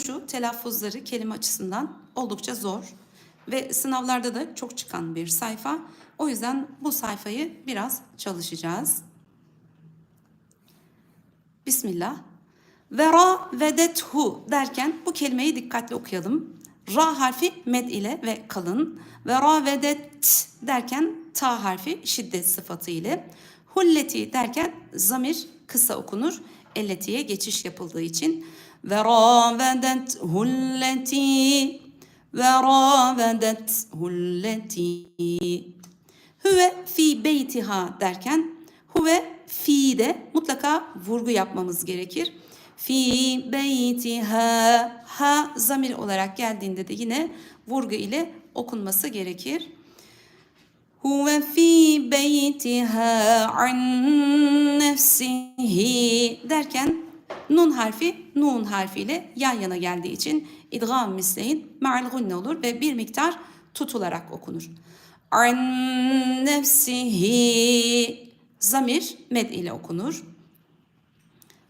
okunuşu, telaffuzları kelime açısından oldukça zor ve sınavlarda da çok çıkan bir sayfa. O yüzden bu sayfayı biraz çalışacağız. Bismillah. Ve ra vedethu derken bu kelimeyi dikkatli okuyalım. Ra harfi med ile ve kalın. Ve ra vedet derken ta harfi şiddet sıfatı ile. Hulleti derken zamir kısa okunur. Elletiye geçiş yapıldığı için. Ve ra vedet hulleti ve ra vedet hulleti. Huve fi beytiha derken huve fi de mutlaka vurgu yapmamız gerekir. Fi beytiha ha zamir olarak geldiğinde de yine vurgu ile okunması gerekir. Huve fi beytiha an nefsihi derken nun harfi nun harfiyle yan yana geldiği için idgam misleyin ma'al gunne olur ve bir miktar tutularak okunur. An nefsihi zamir med ile okunur.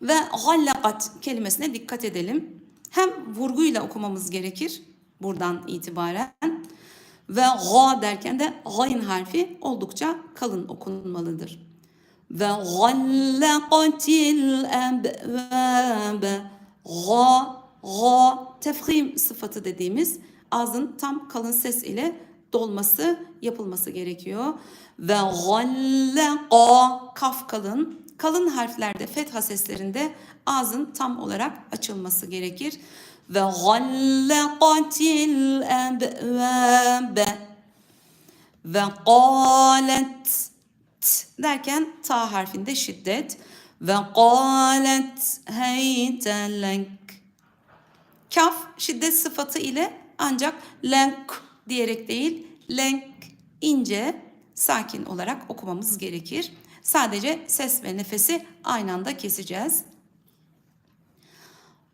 Ve gallakat kelimesine dikkat edelim. Hem vurguyla okumamız gerekir buradan itibaren ve ga derken de gayn harfi oldukça kalın okunmalıdır. Gallakatil ebvabe ga ga tefhim sıfatı dediğimiz ağzın tam kalın ses ile dolması yapılması gerekiyor. Ve gallaka kaf kalın. Kalın harflerde fetha seslerinde ağzın tam olarak açılması gerekir. Ve gallakatil ebvabe ve qalet t derken ta harfinde şiddet ve qalet heytelek kaf şiddet sıfatı ile ancak lenk diyerek değil lenk ince sakin olarak okumamız gerekir. Sadece ses ve nefesi aynı anda keseceğiz.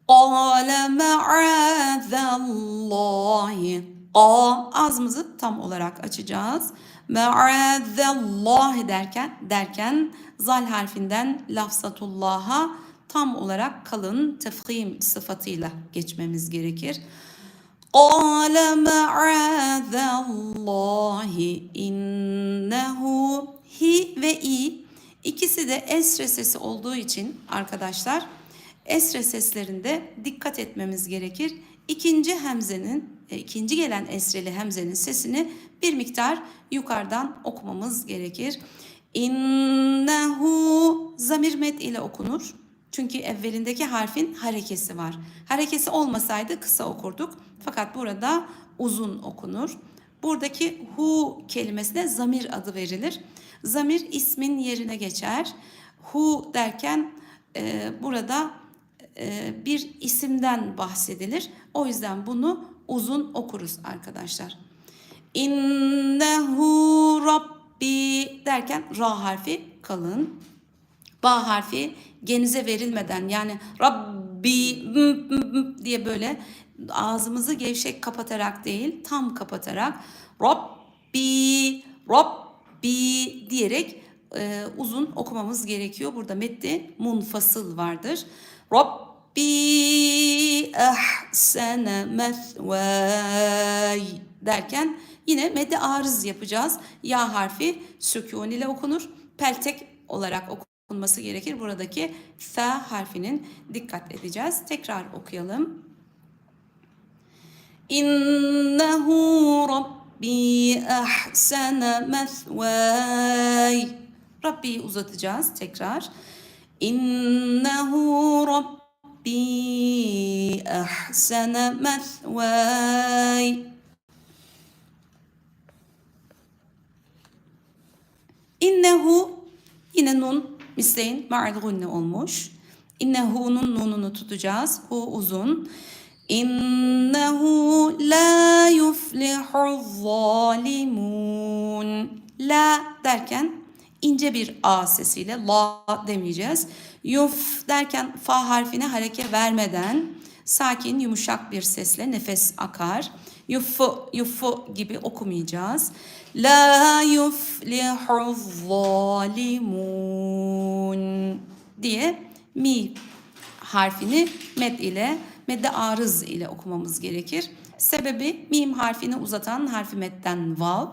قَالَ مَعَاذَ اللّٰهِ A ağzımızı tam olarak açacağız. Me'azallah derken derken zal harfinden lafzatullah'a tam olarak kalın tefhim sıfatıyla geçmemiz gerekir. Qala ma'azallahi innehu hi ve i ikisi de esre sesi olduğu için arkadaşlar esre seslerinde dikkat etmemiz gerekir. İkinci hemzenin, e, ikinci gelen esreli hemzenin sesini bir miktar yukarıdan okumamız gerekir. İnnehu zamir med ile okunur. Çünkü evvelindeki harfin harekesi var. Harekesi olmasaydı kısa okurduk. Fakat burada uzun okunur. Buradaki hu kelimesine zamir adı verilir. Zamir ismin yerine geçer. Hu derken e, burada bir isimden bahsedilir. O yüzden bunu uzun okuruz arkadaşlar. İnnehu Rabbi derken ra harfi kalın. Ba harfi genize verilmeden yani Rabbi diye böyle ağzımızı gevşek kapatarak değil tam kapatarak Rabbi Rabbi diyerek e, uzun okumamız gerekiyor. Burada metni munfasıl vardır. Rabbi ahsene methvay derken yine medde arız yapacağız. Ya harfi sükun ile okunur. Peltek olarak okunması gerekir. Buradaki F harfinin dikkat edeceğiz. Tekrar okuyalım. İnnehu Rabbi ahsene methvay. Rabbi'yi uzatacağız tekrar. İnnehu Rabbi ahsene methvay. İnnehu yine nun misleyin ma'al gunne olmuş. İnnehu'nun nununu tutacağız. Hu uzun. İnnehu la yuflihu zalimun. La derken ince bir a sesiyle la demeyeceğiz. Yuf derken fa harfine hareke vermeden sakin yumuşak bir sesle nefes akar. Yufu yufu gibi okumayacağız. La yuflihu zalimun diye mi harfini med ile medde arız ile okumamız gerekir. Sebebi mim harfini uzatan harfi medden vav,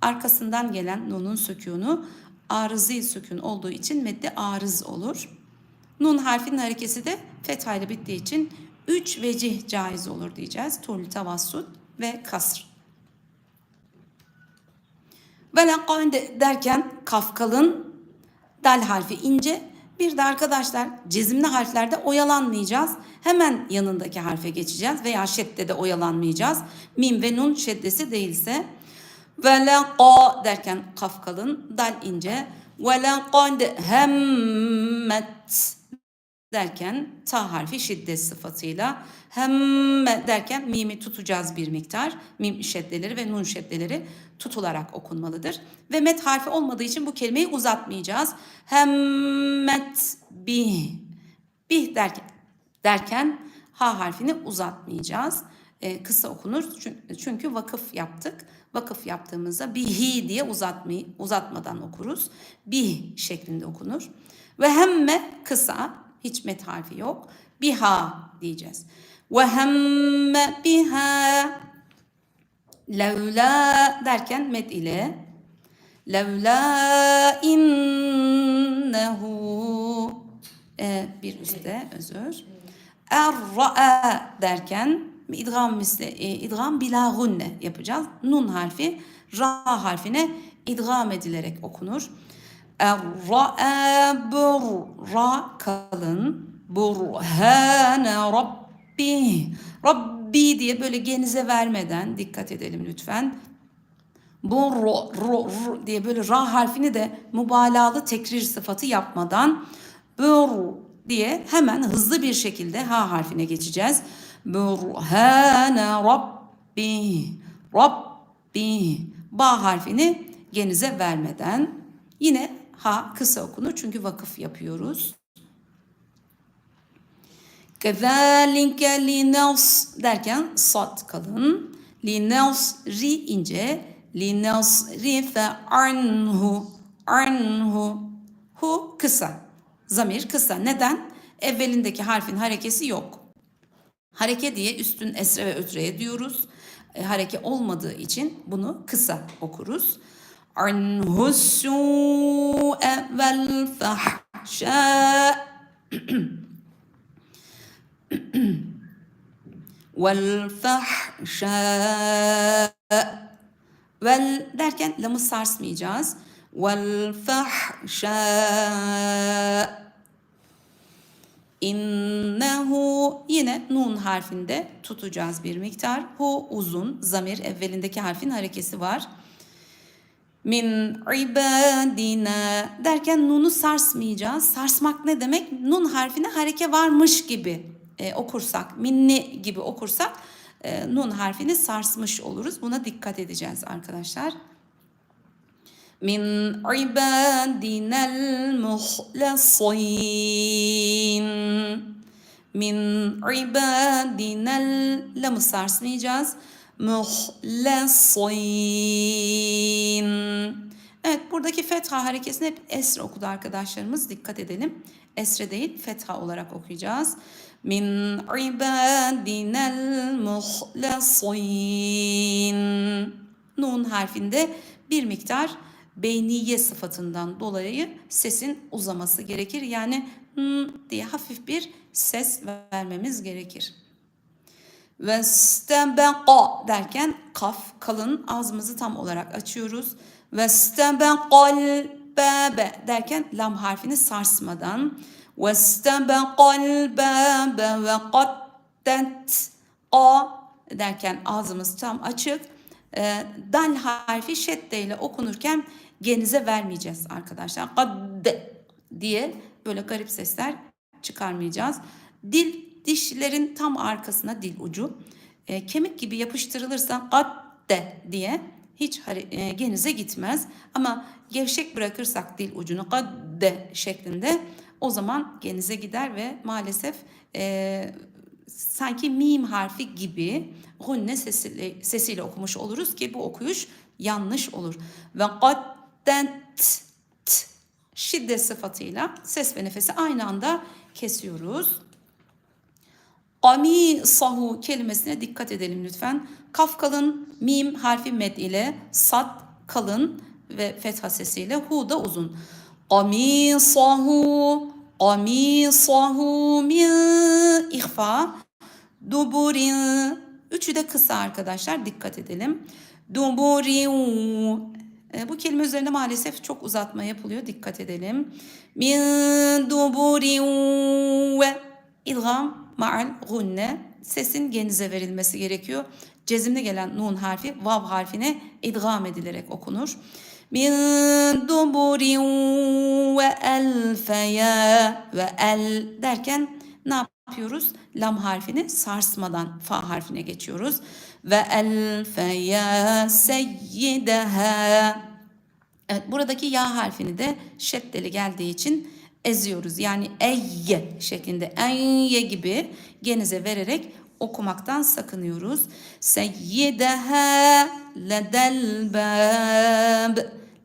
arkasından gelen nunun sükunu arızı sükun olduğu için medde arız olur. Nun harfinin harekesi de fethayla bittiği için üç vecih caiz olur diyeceğiz. Tul, tavassut ve kasr. Ve lekande derken kaf kalın, dal harfi ince. Bir de arkadaşlar cezimli harflerde oyalanmayacağız. Hemen yanındaki harfe geçeceğiz veya şeddede oyalanmayacağız. Mim ve nun şeddesi değilse. Ve leqa derken kaf kalın, dal ince. Ve lekad hemmet derken ta harfi şiddet sıfatıyla hemme derken mimi tutacağız bir miktar. Mim şeddeleri ve nun şeddeleri tutularak okunmalıdır. Ve met harfi olmadığı için bu kelimeyi uzatmayacağız. Hemmet bih. Bih derken, derken ha harfini uzatmayacağız. Ee, kısa okunur çünkü, vakıf yaptık. Vakıf yaptığımızda bihi diye uzatmayı, uzatmadan okuruz. Bih şeklinde okunur. Ve hemme kısa hiç met harfi yok. Biha diyeceğiz. Ve hemme biha levla derken met ile levla innehu e, bir üstte özür. Erra'a derken idgam misli e, idgam bila gunne yapacağız. Nun harfi ra harfine idgam edilerek okunur. Er-ra'a bur ra kalın burhane rabbi rabbi diye böyle genize vermeden dikkat edelim lütfen. Bu ro, ro, ro diye böyle ra harfini de mübalağalı tekrir sıfatı yapmadan bur diye hemen hızlı bir şekilde ha harfine geçeceğiz. Burhane rabbi rabbi ba harfini genize vermeden yine ha kısa okunur çünkü vakıf yapıyoruz. Kezalike linas derken sat kalın. Linas ri ince. Linas rife anhu. Anhu. Hu kısa. Zamir kısa. Neden? Evvelindeki harfin harekesi yok. Hareke diye üstün esre ve ötreye diyoruz. E, hareke olmadığı için bunu kısa okuruz. Anhu su'e vel fahşâ والفحشاء vel derken lamı sarsmayacağız. Vel fahşa İnnehu yine nun harfinde tutacağız bir miktar. Hu uzun zamir evvelindeki harfin harekesi var. Min ibadina derken nunu sarsmayacağız. Sarsmak ne demek? Nun harfine hareke varmış gibi e, okursak, minni gibi okursak e, nun harfini sarsmış oluruz. Buna dikkat edeceğiz arkadaşlar. Min ibadinel muhlasin. Min ibadinel lamı sarsmayacağız. Muhlasin. Evet buradaki fetha harekesini hep esre okudu arkadaşlarımız. Dikkat edelim. Esre değil fetha olarak okuyacağız. Min ibadinel muhlasin. Nun harfinde bir miktar beyniye sıfatından dolayı sesin uzaması gerekir. Yani diye hafif bir ses vermemiz gerekir. Ve stebeqa derken kaf kalın ağzımızı tam olarak açıyoruz. Ve stebekal babe derken lam harfini sarsmadan ve stebekal babe ve qattet a derken ağzımız tam açık. E, dal harfi şedde ile okunurken genize vermeyeceğiz arkadaşlar. Kadde diye böyle garip sesler çıkarmayacağız. Dil dişlerin tam arkasına dil ucu. E, kemik gibi yapıştırılırsa kadde diye hiç e, genize gitmez. Ama gevşek bırakırsak dil ucunu kadde şeklinde o zaman genize gider ve maalesef e, sanki mim harfi gibi gunne sesiyle, sesiyle okumuş oluruz ki bu okuyuş yanlış olur. Ve kaddet şiddet sıfatıyla ses ve nefesi aynı anda kesiyoruz. Qamisahu kelimesine dikkat edelim lütfen. Kaf kalın, mim harfi med ile, sad kalın ve fetha sesiyle, hu da uzun. Qamisahu, qamisahu min ihfa, duburin. Üçü de kısa arkadaşlar dikkat edelim. Duburin. E, bu kelime üzerinde maalesef çok uzatma yapılıyor. Dikkat edelim. Min duburin ve idgam ma'al gunne. Sesin genize verilmesi gerekiyor. Cezimli gelen nun harfi vav harfine idgam edilerek okunur. Min duburin ve elfeya ve el derken ne yapıyoruz? Lam harfini sarsmadan fa harfine geçiyoruz. Ve elfeya seyyideha. Evet buradaki ya harfini de şeddeli geldiği için eziyoruz. Yani eyye şeklinde enye gibi genize vererek okumaktan sakınıyoruz. Seyyideha ledel bab.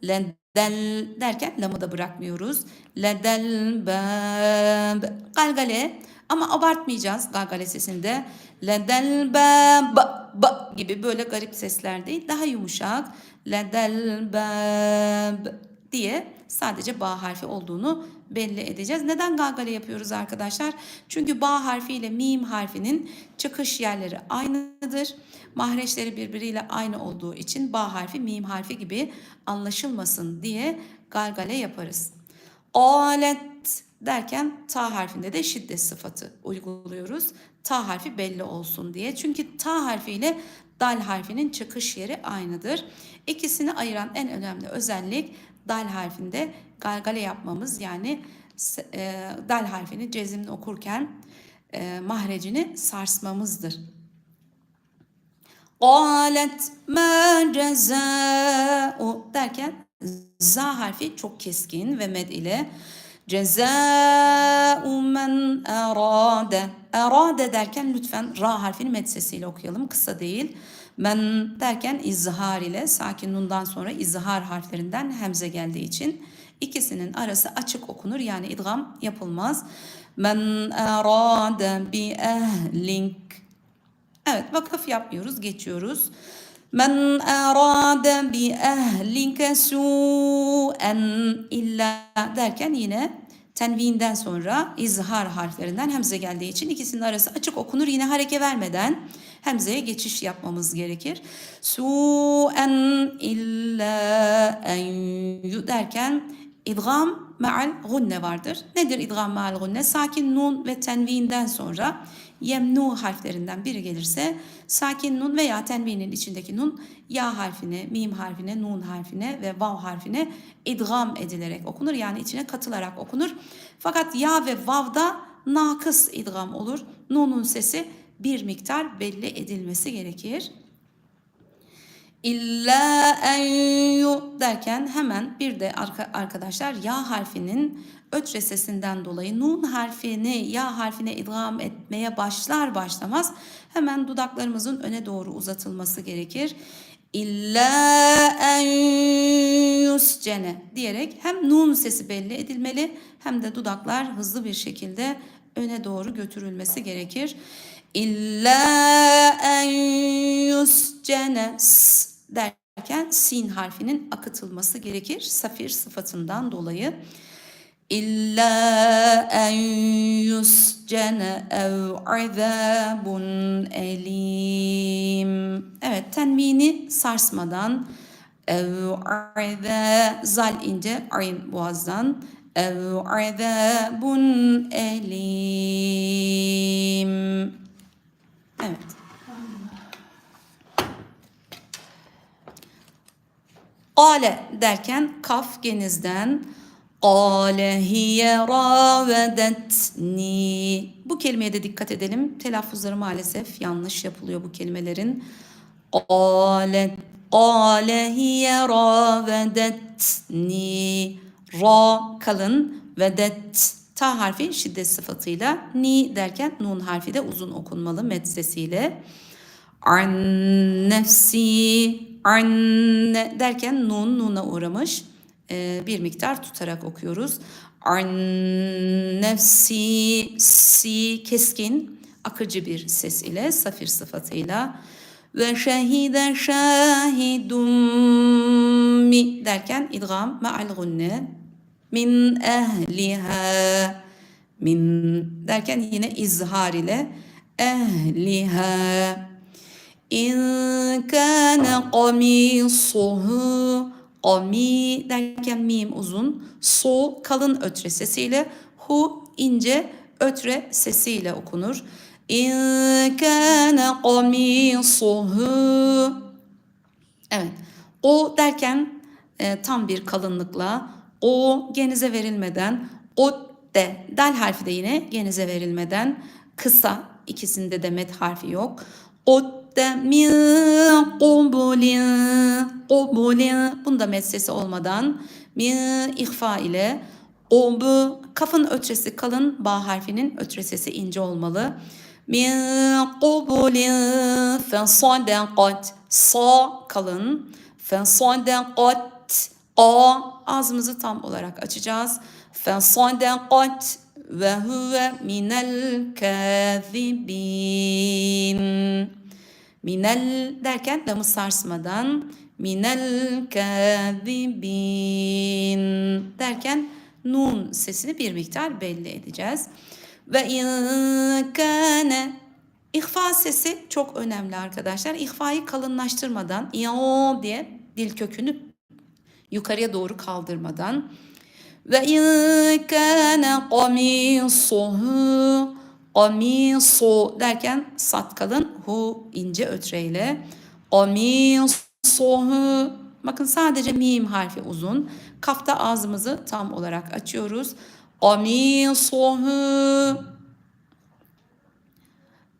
Ledel derken lamı da bırakmıyoruz. Ledel bab. Galgale ama abartmayacağız galgale sesinde. Ledel bab ba gibi böyle garip sesler değil. Daha yumuşak. Ledel bab diye sadece ba harfi olduğunu belli edeceğiz. Neden galgale yapıyoruz arkadaşlar? Çünkü ba harfi ile mim harfinin çıkış yerleri aynıdır. Mahreçleri birbiriyle aynı olduğu için ba harfi mim harfi gibi anlaşılmasın diye galgale yaparız. Alet derken ta harfinde de şiddet sıfatı uyguluyoruz. Ta harfi belli olsun diye. Çünkü ta harfi ile dal harfinin çıkış yeri aynıdır. İkisini ayıran en önemli özellik dal harfinde galgale yapmamız yani e, dal harfini cezimli okurken e, mahrecini sarsmamızdır. Qalet ma ceza'u derken za harfi çok keskin ve med ile ceza'u men erade erade derken lütfen ra harfini med sesiyle okuyalım kısa değil. Men derken izhar ile sakin nundan sonra izhar harflerinden hemze geldiği için ikisinin arası açık okunur yani idgam yapılmaz. Men erade bi ehlink Evet vakıf yapmıyoruz geçiyoruz. Men erade bi ehlike su'en illa derken yine tenvinden sonra izhar harflerinden hemze geldiği için ikisinin arası açık okunur. Yine hareke vermeden hemzeye geçiş yapmamız gerekir. Su'en illa en yu derken idgam ma'al gunne vardır. Nedir idgam ma'al gunne? Sakin nun ve tenvinden sonra yemnu harflerinden biri gelirse sakin nun veya tenvinin içindeki nun ya harfine, mim harfine, nun harfine ve vav harfine idgam edilerek okunur. Yani içine katılarak okunur. Fakat ya ve vavda nakıs idgam olur. Nunun sesi bir miktar belli edilmesi gerekir. İlla en derken hemen bir de arkadaşlar ya harfinin ötre sesinden dolayı nun harfini ya harfine idgam etmeye başlar başlamaz hemen dudaklarımızın öne doğru uzatılması gerekir. İlla en yuscene diyerek hem nun sesi belli edilmeli hem de dudaklar hızlı bir şekilde öne doğru götürülmesi gerekir. İlla en yuscene derken sin harfinin akıtılması gerekir. Safir sıfatından dolayı. İlla en yuscene ev azabun elim. Evet tenmini sarsmadan ev azab zal ince ayn boğazdan ev azabun elim. Evet. Kale derken kaf genizden Kale hiye ravedetni. Bu kelimeye de dikkat edelim. Telaffuzları maalesef yanlış yapılıyor bu kelimelerin. Kale Kale hiye ravedetni. Ra kalın vedet ta harfi şiddet sıfatıyla ni derken nun harfi de uzun okunmalı med sesiyle. An nefsi anne derken nun nuna uğramış. Ee, bir miktar tutarak okuyoruz. An nefsi si keskin akıcı bir ses ile safir sıfatıyla ve şehide şahidun mi derken idgam ma'al gunne min ehliha min derken yine izhar ile ehliha in kana qamisuhu qami derken mim uzun su kalın ötre sesiyle hu ince ötre sesiyle okunur. İn kana qamisuhu Evet. O derken e, tam bir kalınlıkla o genize verilmeden o de dal harfi de yine genize verilmeden kısa ikisinde de met harfi yok. O de min qubulin qubulin bunda met sesi olmadan min ihfa ile bu kafın ötresi kalın ba harfinin ötre sesi ince olmalı. Min qubulin fesadakat sa kalın fesadakat a ağzımızı tam olarak açacağız. Ve huve minel kâzibin. Minel derken damı sarsmadan minel kâzibin derken nun sesini bir miktar belli edeceğiz. Ve in kâne İhfa sesi çok önemli arkadaşlar. İhfayı kalınlaştırmadan ya diye dil kökünü yukarıya doğru kaldırmadan ve in kana qamisuhu qamisu derken sat kalın hu ince ötreyle qamisuhu bakın sadece mim harfi uzun kafta ağzımızı tam olarak açıyoruz qamisuhu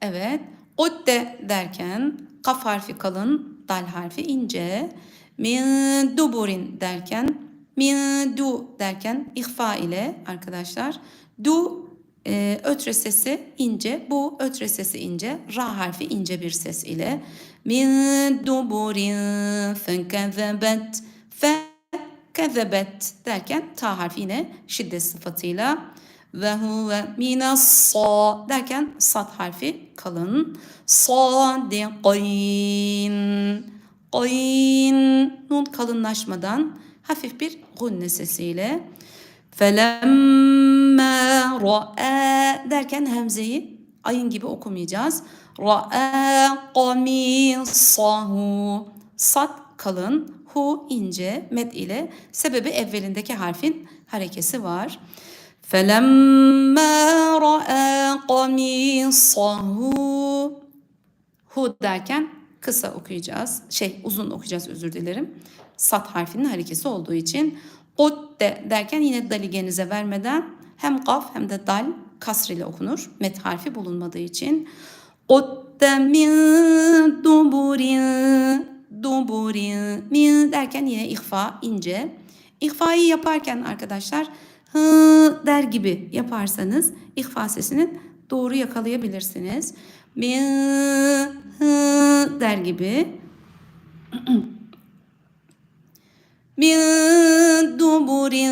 Evet. Udde derken kaf harfi kalın, dal harfi ince. Min duburin derken min du derken ihfa ile arkadaşlar du e, ötre sesi ince, bu ötre sesi ince, ra harfi ince bir ses ile min duburin fekezebet fe kezebet derken ta harfi yine şiddet sıfatıyla ve huve minas sa derken sat harfi kalın. Sadiqin. Qayn. Nun kalınlaşmadan hafif bir gunne sesiyle. Felemme ra'a derken hemzeyi ayın gibi okumayacağız. Ra'a qamisahu. Sat kalın, hu ince, med ile sebebi evvelindeki harfin harekesi var. فَلَمَّا رَأَى قَمِيصَهُ Hu derken kısa okuyacağız. Şey uzun okuyacağız özür dilerim. Sat harfinin harekesi olduğu için. Kudde derken yine dali genize vermeden hem kaf hem de dal kasr ile okunur. Met harfi bulunmadığı için. Kudde min duburin duburin min derken yine ihfa ince. İhfayı yaparken arkadaşlar hı der gibi yaparsanız ihfa sesinin doğru yakalayabilirsiniz. Mi hı der gibi. Min duburin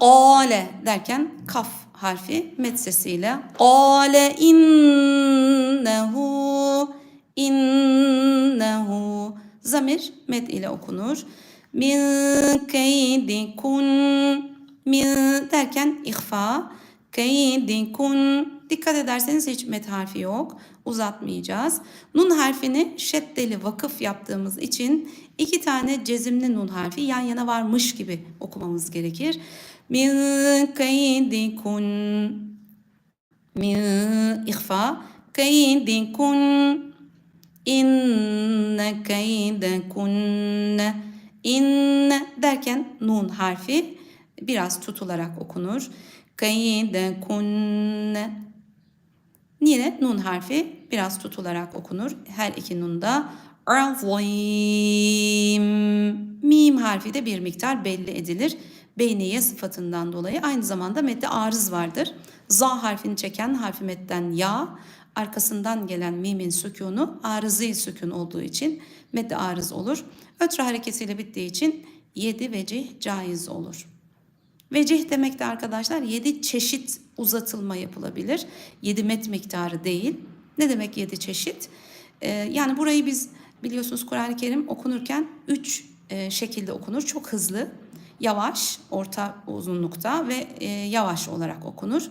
qale derken kaf harfi met sesiyle qale innehu innehu zamir met ile okunur. Min keydikun min derken ihfa, keydikun dikkat ederseniz hiç met harfi yok. Uzatmayacağız. Nun harfini şeddeli vakıf yaptığımız için iki tane cezimli nun harfi yan yana varmış gibi okumamız gerekir. Min keydikun min ihfa keydikun inne keydekunne inne derken nun harfi biraz tutularak okunur. Kayide kunne. Yine nun harfi biraz tutularak okunur. Her iki nun da azim. Mim harfi de bir miktar belli edilir. Beyniye sıfatından dolayı aynı zamanda medde arız vardır. Za harfini çeken harfi medden ya, arkasından gelen mimin sükunu arızı sükun olduğu için medde arız olur. Ötre hareketiyle bittiği için yedi vecih caiz olur. Vecih demek de arkadaşlar 7 çeşit uzatılma yapılabilir. 7 met miktarı değil. Ne demek 7 çeşit? Ee, yani burayı biz biliyorsunuz Kur'an-ı Kerim okunurken 3 şekilde okunur. Çok hızlı, yavaş, orta uzunlukta ve e, yavaş olarak okunur.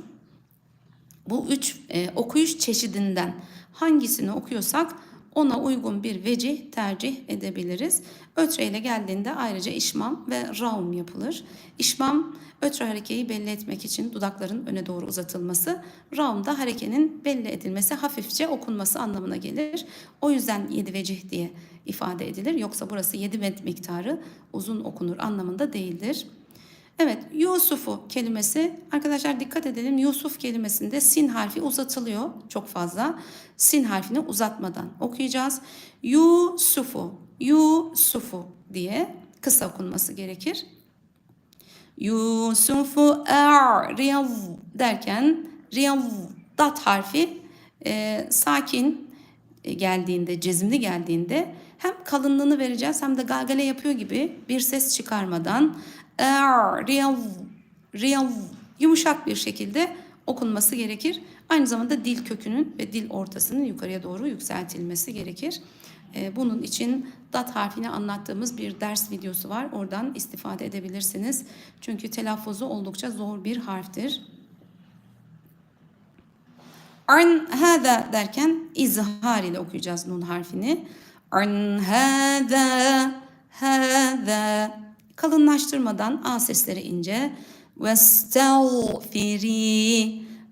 Bu üç e, okuyuş çeşidinden hangisini okuyorsak ona uygun bir vecih tercih edebiliriz. Ötre ile geldiğinde ayrıca işmam ve raum yapılır. İşmam ötre harekeyi belli etmek için dudakların öne doğru uzatılması, raum da harekenin belli edilmesi, hafifçe okunması anlamına gelir. O yüzden yedi vecih diye ifade edilir. Yoksa burası yedi met miktarı uzun okunur anlamında değildir. Evet, Yusuf'u kelimesi arkadaşlar dikkat edelim. Yusuf kelimesinde sin harfi uzatılıyor çok fazla. Sin harfini uzatmadan okuyacağız. Yusuf'u, Yusuf'u diye kısa okunması gerekir. Yusufu a'riyav derken riyav dat harfi e, sakin geldiğinde, cezimli geldiğinde hem kalınlığını vereceğiz hem de gagale yapıyor gibi bir ses çıkarmadan er, riyav, riyav yumuşak bir şekilde okunması gerekir. Aynı zamanda dil kökünün ve dil ortasının yukarıya doğru yükseltilmesi gerekir. Ee, bunun için dat harfini anlattığımız bir ders videosu var. Oradan istifade edebilirsiniz. Çünkü telaffuzu oldukça zor bir harftir. Arn hada derken izhar ile okuyacağız nun harfini. Arn hada hada kalınlaştırmadan a sesleri ince. Vestağfiri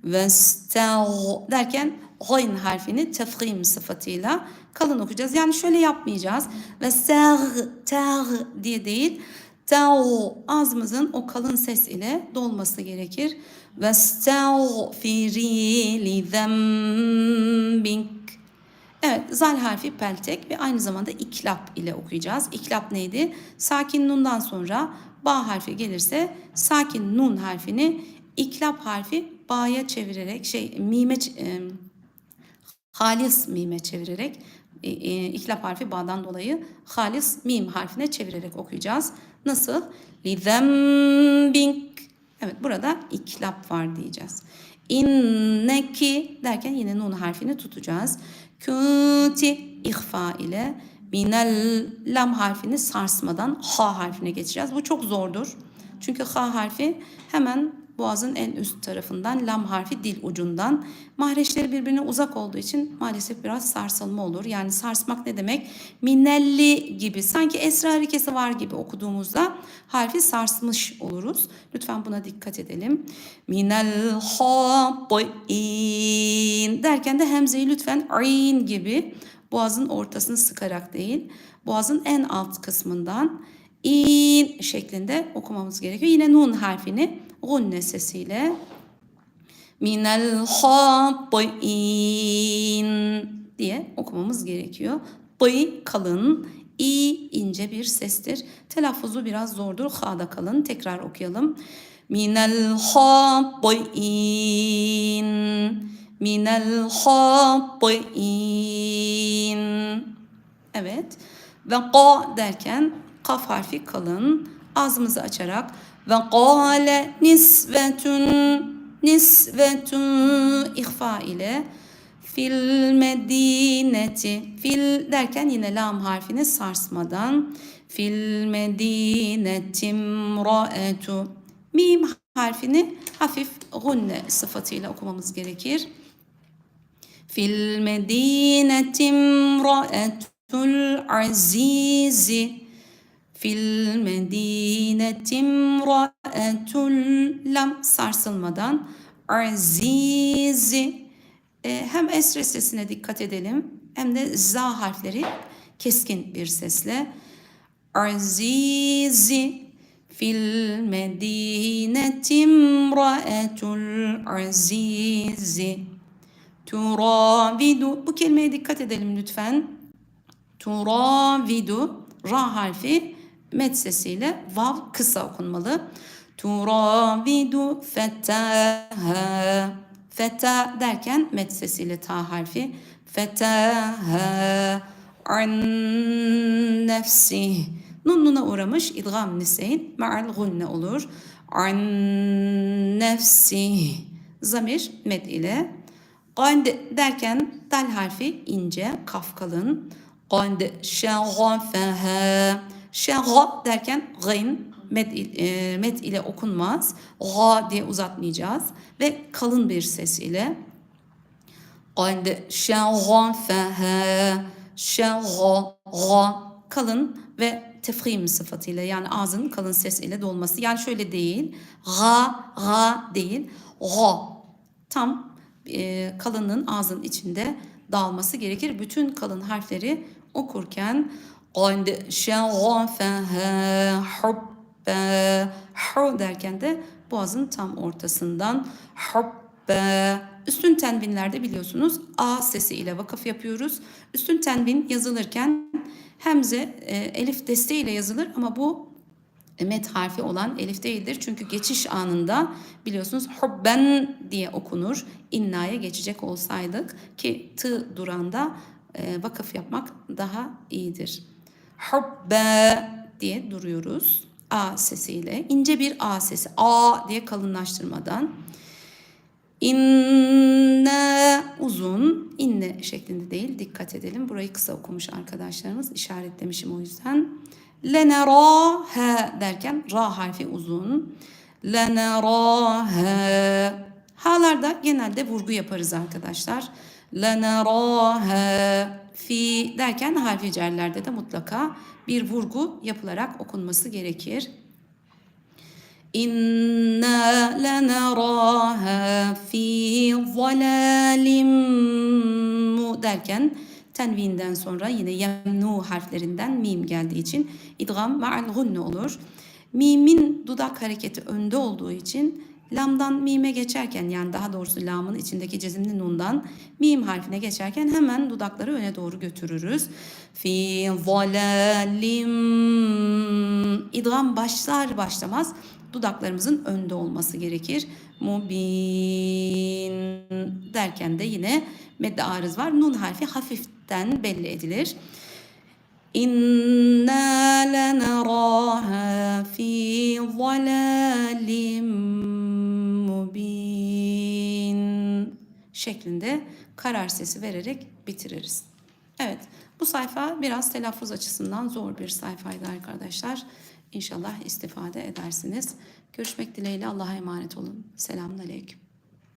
vestav derken gyn harfini tefhim sıfatıyla kalın okuyacağız. Yani şöyle yapmayacağız. Vestağ tağ diye değil. Tav ağzımızın o kalın ses ile dolması gerekir. Vestağfiri li zembik Evet, zal harfi peltek ve aynı zamanda iklap ile okuyacağız. İklap neydi? Sakin nundan sonra ba harfi gelirse sakin nun harfini iklap harfi ba'ya çevirerek şey mime e, halis mime çevirerek e, e, iklap harfi ba'dan dolayı halis mim harfine çevirerek okuyacağız. Nasıl? Li zembik Evet burada iklap var diyeceğiz. İnneki derken yine nun harfini tutacağız. Kunti ihfa ile minel lam harfini sarsmadan ha harfine geçeceğiz. Bu çok zordur. Çünkü ha harfi hemen boğazın en üst tarafından lam harfi dil ucundan. Mahreçleri birbirine uzak olduğu için maalesef biraz sarsılma olur. Yani sarsmak ne demek? Minelli gibi sanki esra harekesi var gibi okuduğumuzda harfi sarsmış oluruz. Lütfen buna dikkat edelim. Minel in derken de hemzeyi lütfen ayn gibi boğazın ortasını sıkarak değil, boğazın en alt kısmından in şeklinde okumamız gerekiyor. Yine nun harfini gunne sesiyle minel in diye okumamız gerekiyor. Bıy kalın, i ince bir sestir. Telaffuzu biraz zordur. Ha kalın. Tekrar okuyalım. Minel in minel in Evet. Ve ka derken kaf harfi kalın. Ağzımızı açarak ve kâle nisvetun nisvetun ihfa ile fil medineti fil derken yine lam harfini sarsmadan. Fil medinetim raetu mim harfini hafif gunne sıfatıyla okumamız gerekir. Fil medinetim raetul azizi Fil medinetim ra'etul lam sarsılmadan azizi. E, hem esre sesine dikkat edelim hem de za harfleri keskin bir sesle. Azizi. Fil medinetim ra'etul azizi. Turavidu. Bu kelimeye dikkat edelim lütfen. Turavidu. Ra harfi met sesiyle vav kısa okunmalı. Turavidu fetaha. Feta derken met sesiyle ta harfi. Fetaha an nefsi. Nunnuna uğramış idgam niseyn ma'al gunne olur. an nefsi zamir med ile qand derken dal harfi ince kaf kalın qand Şerra derken gayn met, e, met ile okunmaz. Ga diye uzatmayacağız. Ve kalın bir ses ile. Qad şerrafehe şerra kalın ve tefhim sıfatıyla yani ağzın kalın ses ile dolması. Yani şöyle değil. Ga, ga değil. Ga. Tam e, kalının ağzın içinde dağılması gerekir. Bütün kalın harfleri okurken قد شغفها حبا hu derken de boğazın tam ortasından hubba üstün tenvinlerde biliyorsunuz a sesi ile vakıf yapıyoruz. Üstün tenvin yazılırken hemze e, elif desteğiyle yazılır ama bu met harfi olan elif değildir. Çünkü geçiş anında biliyorsunuz hubben diye okunur. İnna'ya geçecek olsaydık ki tı duranda e, vakıf yapmak daha iyidir. Hubbe diye duruyoruz. A sesiyle. ince bir A sesi. A diye kalınlaştırmadan. İnne uzun, inne şeklinde değil. Dikkat edelim. Burayı kısa okumuş arkadaşlarımız. İşaretlemişim o yüzden. Lenerâhe derken ra harfi uzun. Lenerâhe. Ha'larda genelde vurgu yaparız arkadaşlar. Lenerâhe fi derken harfi cerlerde de mutlaka bir vurgu yapılarak okunması gerekir. İnna lenaraha fi zalalim mu derken tenvinden sonra yine yemnu harflerinden mim geldiği için idgam ma'al gunne olur. Mimin dudak hareketi önde olduğu için lamdan mime geçerken yani daha doğrusu lamın içindeki cezimli nundan mim harfine geçerken hemen dudakları öne doğru götürürüz. Fi zalalim idgam başlar başlamaz dudaklarımızın önde olması gerekir. Mubin derken de yine medde arız var. Nun harfi hafiften belli edilir. İnna lenaraha fi zalalim şeklinde karar sesi vererek bitiririz. Evet, bu sayfa biraz telaffuz açısından zor bir sayfaydı arkadaşlar. İnşallah istifade edersiniz. Görüşmek dileğiyle Allah'a emanet olun. Selamun Aleyküm.